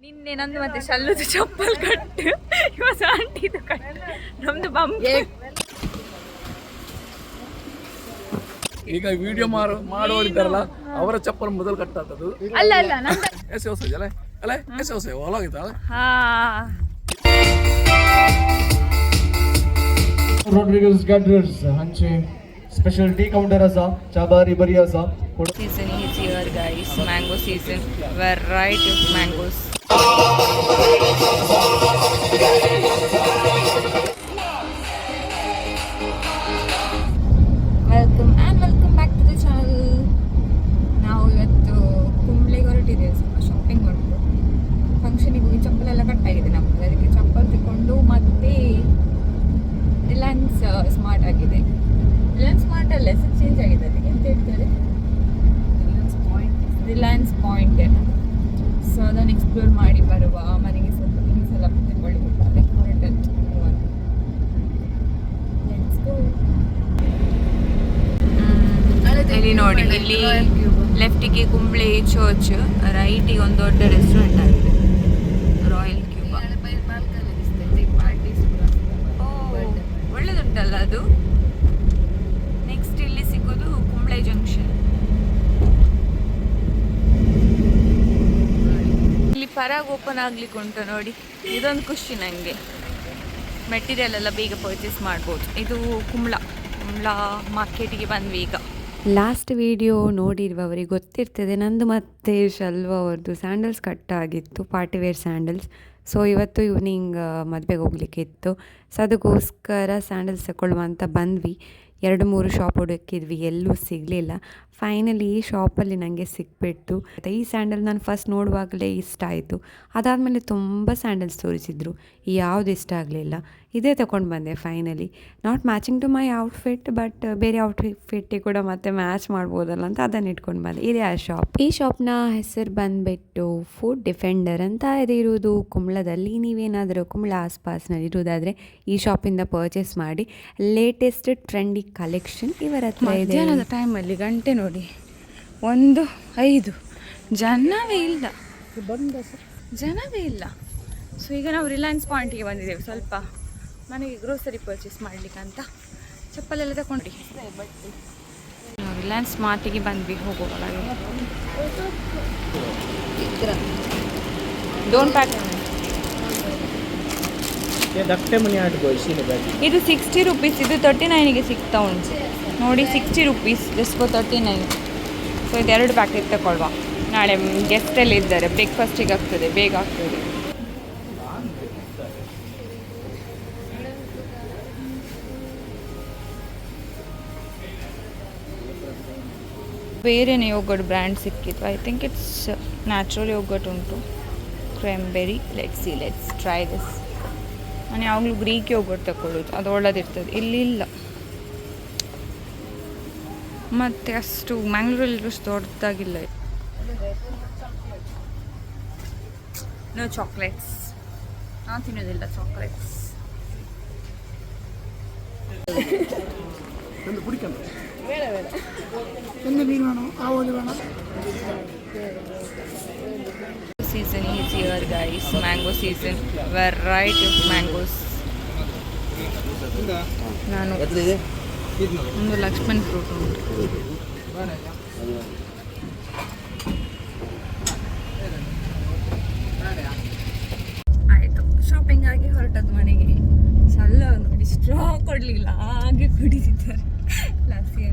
ನಿನ್ನೆ ನಂದು ಮತ್ತೆ ಶಲ್ಲುದು ಚಪ್ಪಲ್ ಕಟ್ಟು. ಇವತ್ತು ಆಂಟಿದು ಕಟ್ಟು. ನಮ್ದು ಬಂಬೆ ಈಗ ವಿಡಿಯೋ ಮಾರು ಮಾಡೋರಿದ್ದಾರಲ್ಲ ಅವರ ಚಪ್ಪಲ್ ಮೊದಲು ಕಟ್ಟಾತದು. ಅಲ್ಲ ಅಲ್ಲ ಎಸ್ ಎಸೆ ಹೊಸ ಅಲ್ಲ ಅಲ್ಲ ಎಸ್ ಹೊಸ ಒಳಗಿತ್ತಲ್ಲ ಹಾ. Rodriguez Gators हांचे स्पेशल टी काउंटर आसा चाबारी बरी आसा. Season is here guys mango season variety of mangoes ಅಲ್ಲ ಹೆಸರು ಚೇಂಜ್ ಆಗಿದೆ. ಅದಕ್ಕೆ ಎಂತ ಹೇಳ್ತಾರೆ ರಿಲಯನ್ಸ್ ಪಾಯಿಂಟ್ ಸೊ ಅದನ್ನು ಎಕ್ಸ್ಪ್ಲೋರ್ ಮಾಡಿ ಬರುವ ಮನೆಗೆ ಸ್ವಲ್ಪ ಥಿಂಗ್ಸ್ ಎಲ್ಲ ತಗೊಳ್ಳಿ ಹೊರಟದ್ದು ಗೋ ಇಲ್ಲಿ ನೋಡಿ ಇಲ್ಲಿ ಲೆಫ್ಟಿಗೆ ಕುಂಬ್ಳೆ ಚರ್ಚ್ ರೈಟಿಗೆ ಒಂದು ದೊಡ್ಡ ರೆಸ್ಟೋರೆಂಟ್ ಆಗಿದೆ. ರಾಯಲ್ ಕ್ಯೂಬಾ ಒಳ್ಳೇದುಂಟಲ್ಲ ಅದು ನೆಕ್ಸ್ಟ್ ಇಲ್ಲಿ ಸಿಗೋದು ಕುಂಬ್ಳೆ ಜಂಕ್ಷನ್ ಇಲ್ಲಿ ಪರಾಗ್ ಓಪನ್ ಆಗ್ಲಿಕ್ಕೆ ಉಂಟು ನೋಡಿ. ಇದೊಂದು ಖುಷಿ ನನಗೆ ಮೆಟೀರಿಯಲ್ ಎಲ್ಲ ಬೇಗ ಪರ್ಚೇಸ್ ಮಾಡ್ಬೋದು. ಇದು ಕುಂಬ್ಳ ಕುಂಬ್ಳ ಮಾರ್ಕೆಟಿಗೆ ಬಂದ್ವಿ ಈಗ ಲಾಸ್ಟ್ ವಿಡಿಯೋ ನೋಡಿರುವವರಿಗೆ ಗೊತ್ತಿರ್ತದೆ, ನಂದು ಮತ್ತೆ ಶಲ್ವ ಅವ್ರದ್ದು ಸ್ಯಾಂಡಲ್ಸ್ ಕಟ್ ಆಗಿತ್ತು ಪಾರ್ಟಿ ವೇರ್ ಸ್ಯಾಂಡಲ್ಸ್ ಸೊ ಇವತ್ತು ಈವ್ನಿಂಗ್ ಮದುವೆಗೆ ಹೋಗ್ಲಿಕ್ಕೆ ಇತ್ತು ಸೊ ಅದಕ್ಕೋಸ್ಕರ ಸ್ಯಾಂಡಲ್ಸ್ ತಗೊಳ್ಳುವ ಅಂತ ಬಂದ್ವಿ. ಎರಡು ಮೂರು ಶಾಪ್ ಹುಡುಕಿದ್ವಿ ಎಲ್ಲೂ ಸಿಗಲಿಲ್ಲ. ಫೈನಲಿ ಈ ಶಾಪಲ್ಲಿ ನನಗೆ ಸಿಕ್ಬಿಟ್ಟು ಈ ಸ್ಯಾಂಡಲ್ ನಾನು ಫಸ್ಟ್ ನೋಡುವಾಗಲೇ ಇಷ್ಟ ಆಯಿತು. ಅದಾದಮೇಲೆ ತುಂಬ ಸ್ಯಾಂಡಲ್ಸ್ ತೋರಿಸಿದ್ರು. ಯಾವುದು ಇಷ್ಟ ಆಗಲಿಲ್ಲ. ಇದೇ ತಗೊಂಡು ಬಂದೆ finally not matching to my outfit but ಬೇರೆ ಔಟ್ಫಿಟ್ಟಿಗೆ ಕೂಡ ಮತ್ತೆ ಮ್ಯಾಚ್ ಮಾಡ್ಬೋದಲ್ಲ ಅಂತ ಅದನ್ನು ಇಟ್ಕೊಂಡು ಬಂದೆ. ಇದೇ ಆ ಶಾಪ್ ಈ ಶಾಪ್ನ ಹೆಸರು ಬಂದುಬಿಟ್ಟು ಫುಡ್ ಡಿಫೆಂಡರ್ ಅಂತ ಇದೆ ಇರುವುದು ಕುಂಬ್ಳದಲ್ಲಿ ನೀವೇನಾದರೂ ಕುಂಬ್ಳ ಆಸ್ಪಾಸ್ನಲ್ಲಿ ಇರುವುದಾದರೆ ಈ ಶಾಪಿಂದ ಪರ್ಚೇಸ್ ಮಾಡಿ. ಲೇಟೆಸ್ಟ್ ಟ್ರೆಂಡಿ ಕಲೆಕ್ಷನ್ ಇವರ ಹತ್ರ ಇದೆ. ಮಧ್ಯಾಹ್ನದ ಟೈಮಲ್ಲಿ ಗಂಟೆ ನೋಡಿ. ಒಂದು ಐದು. ಜನವೇ ಇಲ್ಲ. ಜನವೇ ಇಲ್ಲ. ಸೊ ಈಗ ನಾವು ರಿಲಯನ್ಸ್ ಪಾಯಿಂಟಿಗೆ ಬಂದಿದ್ದೇವೆ. ಸ್ವಲ್ಪ ಮನೆಗೆ ಗ್ರೋಸರಿ ಪರ್ಚೇಸ್ ಮಾಡ್ಲಿಕ್ಕೆ ಅಂತ. ಚಪ್ಪಲೆಲ್ಲ ತಗೊಂಡ್ರಿ ನಾವು ರಿಲಯನ್ಸ್ ಮಾರ್ಟಿಗೆ ಬಂದ್ವಿ ಹೋಗುವಾಗ. ಡೋಂಟ್ ಪ್ಯಾಕ್ ಮನಿ ಇದು ಸಿಕ್ಸ್ಟಿ ರುಪೀಸ್ ಇದು ತರ್ಟಿ ನೈನಿಗೆ ಸಿಗ್ತಾ ಉಂಟು. ನೋಡಿ sixty rupees just for thirty nine so ಇದು ಎರಡು ಪ್ಯಾಕೆಟ್ ತಗೊಳ್ಳುವ ನಾಳೆ ಗೆಸ್ಟಲ್ಲಿ ಇದ್ದಾರೆ ಬ್ರೇಕ್ಫಾಸ್ಟಿಗೆ ಆಗ್ತದೆ, ಬೇಗ ಆಗ್ತದೆ. ಬೇರೆ ಯೋಗರ್ಟ್ ಬ್ರ್ಯಾಂಡ್ ಸಿಕ್ಕಿತ್ತು. I think it's natural yogurt ಉಂಟು. Cranberry let's see let's try this ನಾನು ಯಾವಾಗಲೂ ಗ್ರೀಕ್ ಯೋಗಟ್ ತಗೊಳ್ಳೋದು ಅದು ಒಳ್ಳೇದಿರ್ತದೆ. ಇಲ್ಲಿ ಇಲ್ಲ. ಮತ್ತು ಅಷ್ಟು ಮ್ಯಾಂಗ್ಳೂರಲ್ಲಿ ಅಷ್ಟು ದೊಡ್ಡದಾಗಿಲ್ಲ. ನೋ ಚಾಕ್ಲೇಟ್ಸ್ ನಾನು ತಿನ್ನೋದಿಲ್ಲ chocolates season is here guys. Mango season, variety of mangoes. ನಾನು ಒಂದು ಲಕ್ಷ್ಮಣ್ ಫ್ರೂಟ್ ಉಂಟು. ಆಯಿತು ಶಾಪಿಂಗ್ ಆಗಿ ಹೊರಟದ್ದು ಮನೆಗೆ. ಸಲ್ಲ ನೋಡಿ ಸ್ಟ್ರಾ ಕೊಡಲಿಲ್ಲ, ಹಾಗೆ ಕುಡಿದಿದ್ದಾರೆ. ಅಂತ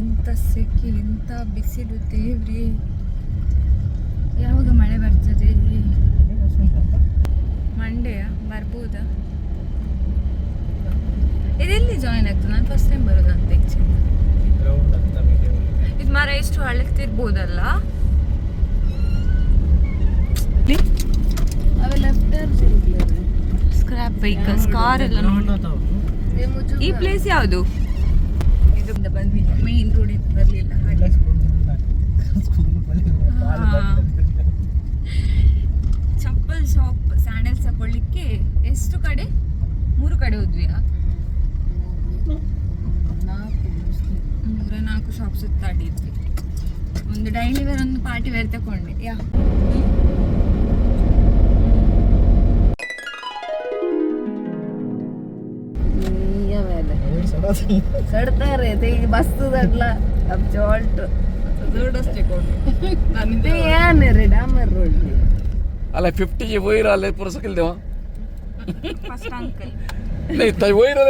ಎಂಥ ಸೆಕೆ ಎಂಥ ಬಿಸಿಲು, ದೇವ್ರಿ. ಯಾವಾಗ ಮಳೆ ಬರ್ತದೆ ಇಲ್ಲಿ ಮಂಡೆಯ ಬರ್ಬೋದಾ? ಇದೆಲ್ಲಿ ಜಾಯಿನ್ ಆಗ್ತದೆ ನಾನು ಫಸ್ಟ್ ಟೈಮ್ ಬರೋದಂತ ಆ್ಯಕ್ಚುಲಿ ಇದು ಮರ ಎಷ್ಟು ಹಳಕ್ತಿರ್ಬೋದಲ್ಲ ಸ್ಕ್ರಾಪ್ ವೆಹಿಕಲ್ಸ್ ಕಾರ್ ಎಲ್ಲ ನೋಡಿ. ಈ ಪ್ಲೇಸ್ ಯಾವುದು? ಇದರಿಂದ ಬಂದ್ವಿ. ಮೇನ್ ರೋಡ್ ಬರಲಿಲ್ಲ ಹಾಗೆ. ಸ್ಯಾಂಡಲ್ ಶಾಪ್ ಸ್ಯಾಂಡಲ್ಸ್ ತಗೊಳ್ಳಿಕ್ಕೆ ಎಷ್ಟು ಕಡೆ? ಮೂರು ಕಡೆ ಹೋದ್ವಿ ಮೂರ ನಾಲ್ಕು ಶಾಪ್ ಸುತ್ತಾಡಿದ್ವಿ ಒಂದು ಡೈಲಿ ವೇರ್ ಒಂದು ಪಾರ್ಟಿ ವೇರ್ ತಗೊಂಡ್ವಿ ಯಾ. ಸಡ್ತಾರೆ ಬಸ್ ಅಬ್ ಜಾಲ್ಟ್ ದೊಡ್ಡ ಕೊಂಡು. ರೀ ಡಾಮರ್ ರೋಡ್. ಅಲ್ಲ ಫಿಫ್ಟಿಗೆ ವೈರ ಅಲ್ಲೇ ಪುರ ಸಕಿಲ್ದೇವ ಫಸ್ಟ್ ಅಂಕಲ್ ಇಲ್ಲ ತೈ ಏನು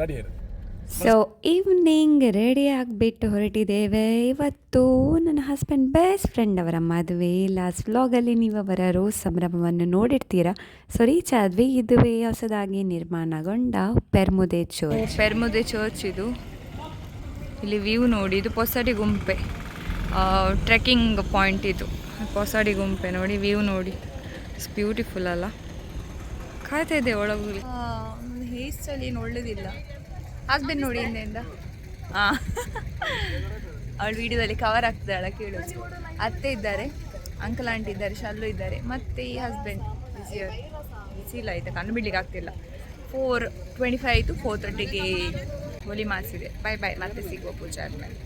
ಗಾಡಿ ಸೊ ಈವ್ನಿಂಗ್ ರೆಡಿ ಆಗಿಬಿಟ್ಟು ಹೊರಟಿದ್ದೇವೆ. ಇವತ್ತು ನನ್ನ ಹಸ್ಬೆಂಡ್ ಬೆಸ್ಟ್ ಫ್ರೆಂಡ್ ಅವರ ಮದುವೆ. ಲಾಸ್ಟ್ ವ್ಲಾಗಲ್ಲಿ ನೀವು ಅವರ ರೋಸ್ ಸಂಭ್ರಮವನ್ನು ನೋಡಿರ್ತೀರಾ? ಸೊ ರೀಚ್ ಆದ್ವಿ. ಇದುವೇ ಹೊಸದಾಗಿ ನಿರ್ಮಾಣಗೊಂಡ ಪೆರ್ಮುದೆ ಚರ್ಚ್ ಪೆರ್ಮುದೆ ಚರ್ಚ್ ಇದು. ಇಲ್ಲಿ ವ್ಯೂ ನೋಡಿ. ಇದು ಪೊಸಡಿ ಗುಂಪೆ. ಟ್ರೆಕ್ಕಿಂಗ್ ಪಾಯಿಂಟ್ ಇದು. ಪೊಸಡಿ ಗುಂಪೆ ನೋಡಿ ವ್ಯೂ ನೋಡಿ. ಇಟ್ಸ್ ಬ್ಯೂಟಿಫುಲ್ ಅಲ್ಲ? ಕಾಯ್ತಾ ಇದೆ ಒಳಗೂ ಹೇರ್ ಸ್ಟೈಲ್ ಏನು ಒಳ್ಳೇದಿಲ್ಲ. ಹಸ್ಬೆಂಡ್ ನೋಡಿ ಹಿಂದೆಯಿಂದ. ಹಾಂ ಅವಳು ವಿಡಿಯೋದಲ್ಲಿ ಕವರ್ ಆಗ್ತಾಳ ಕೇಳೋದು ಅತ್ತೆ ಇದ್ದಾರೆ ಅಂಕಲ್ ಆಂಟಿ ಇದ್ದಾರೆ, ಶಲ್ಲು ಇದ್ದಾರೆ, ಮತ್ತೆ ಈ ಹಸ್ಬೆಂಡ್ ಬಿಸಿ ಬಿಸಿ ಇಲ್ಲ ಆಯ್ತಾ ಕಂಡುಬಿಡ್ಲಿಕ್ಕೆ ಆಗ್ತಿಲ್ಲ. ಫೋರ್ ಟ್ವೆಂಟಿ ಫೈವ್ ಆಯಿತು ಫೋರ್ ತರ್ಟಿಗೆ ಹೋಲಿ ಮಾಸಿದೆ ಬಾಯ್ ಬಾಯ್ ಮತ್ತೆ ಸಿಗುವ ಪೂಜೆ ಆದ್ಮೇಲೆ.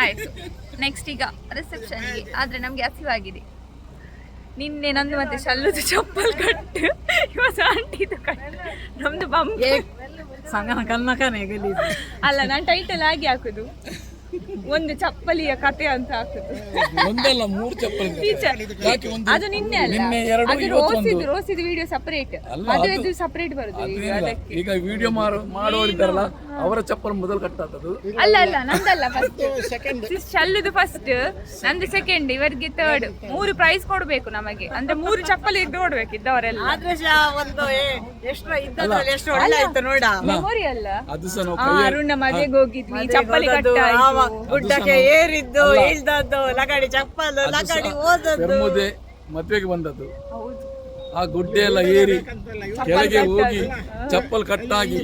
ಆಯಿತು. ನೆಕ್ಸ್ಟ್ ಈಗ ರಿಸೆಪ್ಷನ್ಗೆ ಆದರೆ ನಮಗೆ ಹಸಿವಾಗಿದೆ. ನಿನ್ನೆ ನಂದು ಮತ್ತೆ ಶಲ್ಲುದು ಚಪ್ಪಲ್ ಕಟ್ಟು. ಇವತ್ತು ಆಂಟಿದು ಕಟ್ಟು. ನಮ್ದು ಬಂಬೆ ಸಂಗನ ಕನ್ನಕನೇ ಗಲಿ ಅಲ್ಲ ನಾನು ಟೈಟಲ್ ಆಗಿ ಹಾಕುದು. ಒಂದು ಚಪ್ಪಲಿಯ ಕತೆ ಅಂತ ಆಗ್ತದೆ. ಒಂದಲ್ಲ ಮೂರು ಚಪ್ಪಲಿ ಟೀಚರ್ ಯಾಕೆ ಒಂದು? ಅದು ನಿನ್ನೆ ಅಲ್ಲ. ನಿನ್ನೆ ಎರಡು ಅದು ಇವತ್ತು ರೋಸಿದು ಒಂದು. ರೋಸಿದು ವಿಡಿಯೋ ಸಪರೇಟ್ ಅಲ್ಲ, ಮದುವೆದು ಸಪರೇಟ್ ಬರುದು ಈಗ ಅದೇನಿಲ್ಲ. ಅದಕ್ಕೆ. ಈಗ ವಿಡಿಯೋ ಮಾಡೋರಿದ್ದಾರಲ್ಲ ಅವರ ಚಪ್ಪಲ್ ಮೊದಲು ಕಟ್ಟಾದದು ಅಲ್ಲ ಅಲ್ಲ ನಂದಲ್ಲ ಫಸ್ಟ್ ಶಲ್ಲುದು ಫಸ್ಟ್ ನಂದು ಸೆಕೆಂಡ್ ಇವರಿಗೆ ಥರ್ಡ್ ಮೂರು ಪ್ರೈಸ್ ಕೊಡ್ಬೇಕು ನಮಗೆ. ಅಂದ್ರೆ ಮೂರು ಚಪ್ಪಲಿ ಇದ್ದು ಕೊಡ್ಬೇಕು ಇದ್ದವರೆಲ್ಲ. ಆದ್ರೆ ಶಾ ಒಂದು ಎಷ್ಟು ಇದ್ದದ್ರಲ್ಲಿ ಎಷ್ಟು ಒಳ್ಳೆ ಆಯ್ತು ನೋಡ. ಮೆಮೊರಿ ಅಲ್ಲ. ಅದು ಸಹ ನಾವು ಆ, ಕೈಯಲ್ಲಿ- ಅರುಣ್ಣ ಮದುವೆಗೆ ಹೋಗಿದ್ವಿ ಚಪ್ಪಲಿ ಕಟ್ಟ ಗುಡ್ಡಕ್ಕೆ ಏರಿದ್ದು ಇಳ್ದದ್ದು ಲಗಾಡಿ ಚಪ್ಪಲು ಲಗಾಡಿ ಓದದ್ದು. ಮದ್ವೆಗೆ ಬಂದದ್ದು. ಆ ಗುಡ್ಡೆ ಎಲ್ಲ ಏರಿ ಕೆಳಗೆ ಹೋಗಿ ಚಪ್ಪಲ್ ಕಟ್ಟಾಗಿ.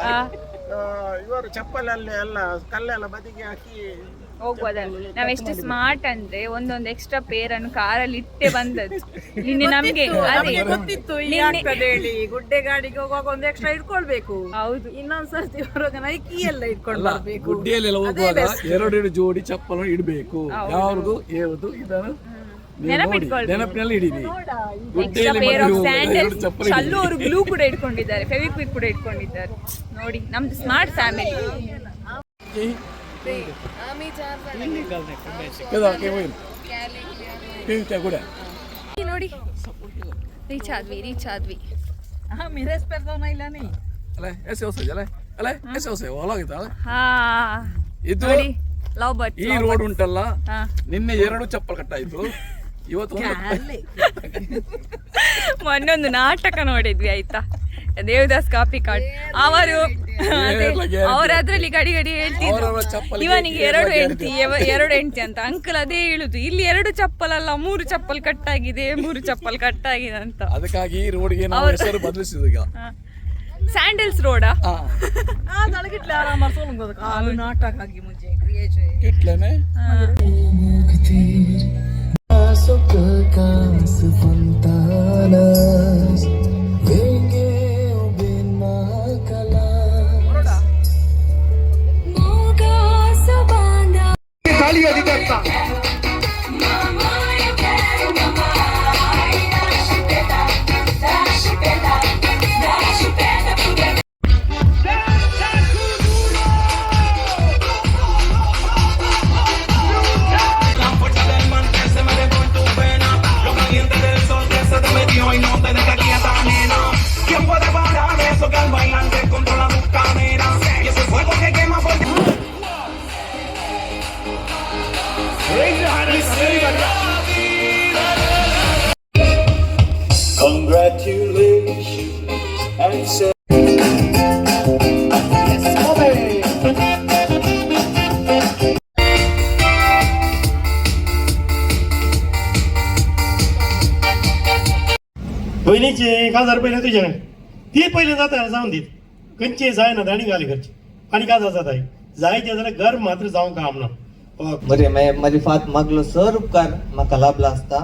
ಆ, ಇವರು ಚಪ್ಪಲಲ್ಲಿ ಎಲ್ಲ ಕಲ್ಲೆಲ್ಲ ಬದಿಗೆ ಹಾಕಿ ಹೋಗ್ಬೋದಲ್ಲ ನಾವೆಷ್ಟು ಸ್ಮಾರ್ಟ್ ಅಂದ್ರೆ ಒಂದೊಂದು ಎಕ್ಸ್ಟ್ರಾ ಪೇರ್ ಅನ್ನು ಕಾರಲ್ಲಿ ಇಟ್ಟೆ ಬಂದದ್ದು ನಿನ್ನೆ ನಮ್ಗೆ ಅದೇ ಗೊತ್ತಿತ್ತು ಈಗ ಆಗ್ತದೆ ಹೇಳಿ ಗುಡ್ಡೆ ಗಾಡಿಗೆ ಹೋಗುವಾಗ ಒಂದು ಎಕ್ಸ್ಟ್ರಾ ಇಟ್ಕೊಳ್ಬೇಕು ಹೌದು ಇನ್ನೊಂದ್ಸರ್ತಿ ಬರುವಾಗ ನೈಕಿ ಎಲ್ಲ ಇಟ್ಕೊಂಡು ಬರ್ಬೇಕು ಗುಡ್ಡೆಯಲ್ಲೆಲ್ಲ ಹೋಗುವಾಗ ಎರಡೆರಡು ಜೋಡಿ ಚಪ್ಪಲು ಇಡಬೇಕು ಯಾವ್ದು ಯಾವುದು ಇದನ್ನು ನೀವು. ನೆನಪಿನಲ್ಲಿ ಹಿಡೀರಿ ಶಲ್ಲು ಅವರು ಗ್ಲೂ ಕೂಡ ಇಟ್ಕೊಂಡಿದ್ದಾರೆ ಫೆವಿಕ್ವಿಕ್ ಕೂಡ ಇಟ್ಕೊಂಡಿದ್ದಾರೆ ನೋಡಿ ನಮ್ದು ಸ್ಮಾರ್ಟ್ ಫ್ಯಾಮಿಲಿ ನೋಡಿ. ರೀಚ್ ಆದ್ವಿ ರೀಚ್ ಆದ್ವಿ. ಈ ರೋಡ್ ಉಂಟಲ್ಲ ಹಾ. ನಿನ್ನೆ ಎರಡು ಚಪ್ಪಲ್ ಕಟ್ಟಾಯ್ತು. ಇವತ್ತು ಮೊನ್ನೊಂದು ಮೊನ್ನೆ ಒಂದು ನಾಟಕ ನೋಡಿದ್ವಿ ಆಯ್ತಾ? ದೇವದಾಸ್ ಕಾಫಿ ಕಾರ್ಡ್ ಅವರು ಅವ್ರು ಅದ್ರಲ್ಲಿ ಗಡಿ ಗಡಿ ಹೇಳ್ತಿದ್ರು. ಇವನಿಗೆ ಎರಡು ಹೆಂಡತಿ ಎರಡು ಹೆಂಡತಿ ಅಂತ. ಅಂಕಲ್ ಅದೇ ಹೇಳುದು ಇಲ್ಲಿ ಎರಡು ಚಪ್ಪಲ್ ಅಲ್ಲ ಮೂರು ಚಪ್ಪಲ್ ಕಟ್ಟಾಗಿದೆ ಮೂರು ಚಪ್ಪಲ್ ಕಟ್ಟಾಗಿದೆ ಅಂತ. ಅದಕ್ಕಾಗಿ ಈ ರೋಡ್ಗೆ ನಾವು ಹೆಸರು ಬದಲಿಸಿದ ಈಗ. ಸ್ಯಾಂಡಲ್ಸ್ ರೋಡಾ ತಳಗಿಟ್ಲೆ ಆರಾಮ ಸೋಲುಂಗದ ಕಾಲು ನಾಟಕ ಆಗಿ बहिणीचे एक पहिले तुझ्या ती पहिले जात आहे जाऊन देत. कंचे जाय ना दाणी घाली घरची. आणि का जात आहे. जायचे जाल्यार घर मात्र जावंक काम ना बरे मागीर फात मागलो सर उपकार. म्हाका लाभला आसता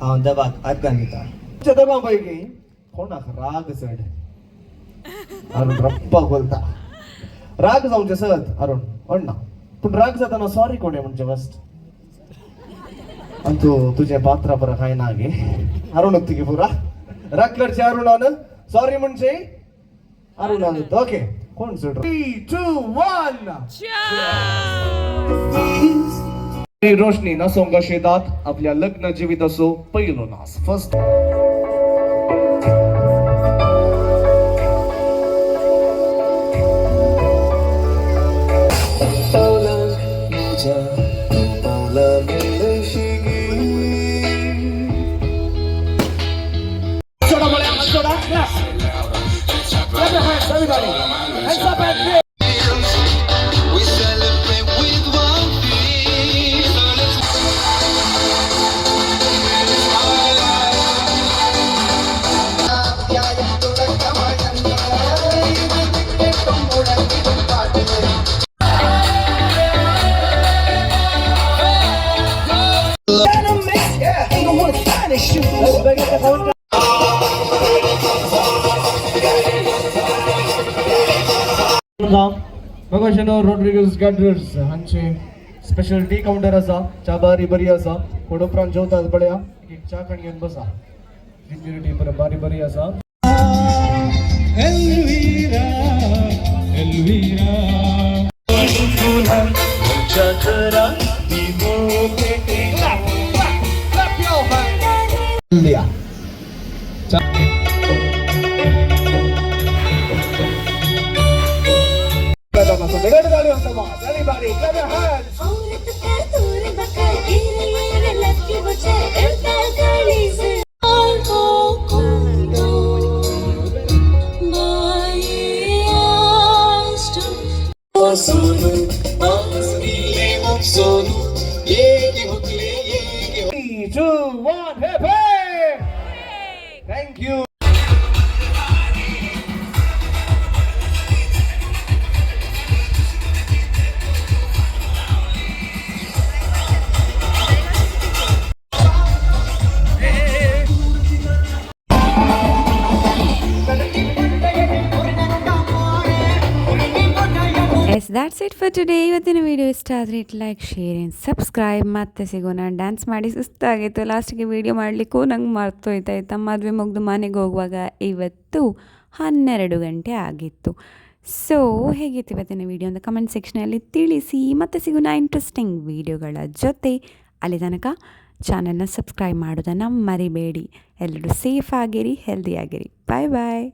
हांव देवाक आर्गां दिता दोगां पैकी कोणाक राग चड अरुण रप्पा बोलता. राग जाऊचे सहज अरुण. अण्णा पण राग जाताना सॉरी कोणे म्हणजे फस्ट तू तुझ्या पात्रा पर काय नागे अरुण तुगे पुरा? राखगडचे अरुण आनंद सॉरी म्हणजे? अरुण आनंद ओके कोण sir three two one Roshni न सोंग शेतात आपल्या लग्न जीवित असो पहिलो नास. फर्स्ट मगाशेनो रोड्रिगस गॅडरर्स हांचे स्पेशल टी काउंटर आसा च्या बारी बरी आसा पूण उपरांत जेवतात बड्या एक च्या कण घेवन बसा जिंजर टी पर बारी बरी आसा ますメガネのある様 ಫಾರ್ ಟುಡೇ ಇವತ್ತಿನ ವೀಡಿಯೋ ಇಷ್ಟ ಆದರೆ it like share and subscribe ಮತ್ತೆ ಸಿಗೋಣ ಡ್ಯಾನ್ಸ್ ಮಾಡಿ ಸುಸ್ತಾಗಿತ್ತು ಲಾಸ್ಟಿಗೆ ವೀಡಿಯೋ ಮಾಡಲಿಕ್ಕೂ ನಂಗೆ ಮರ್ತೋಯ್ತಾಯ್ತಾ ಮದುವೆ ಮುಗಿದು ಮನೆಗೆ ಹೋಗುವಾಗ ಇವತ್ತು ಹನ್ನೆರಡು ಗಂಟೆ ಆಗಿತ್ತು. ಸೊ ಹೇಗಿತ್ತು ಇವತ್ತಿನ ವೀಡಿಯೋ ಅಂತ ಕಮೆಂಟ್ ಸೆಕ್ಷನಲ್ಲಿ ತಿಳಿಸಿ. ಮತ್ತೆ ಸಿಗೋಣ ಇಂಟ್ರೆಸ್ಟಿಂಗ್ ವೀಡಿಯೋಗಳ ಜೊತೆ ಅಲ್ಲಿ ತನಕ ಚಾನಲ್ನ ಸಬ್ಸ್ಕ್ರೈಬ್ ಮಾಡೋದನ್ನು ಮರಿಬೇಡಿ. ಎಲ್ಲರೂ ಸೇಫ್ ಆಗಿರಿ ಹೆಲ್ದಿ ಆಗಿರಿ. ಬಾಯ್ ಬಾಯ್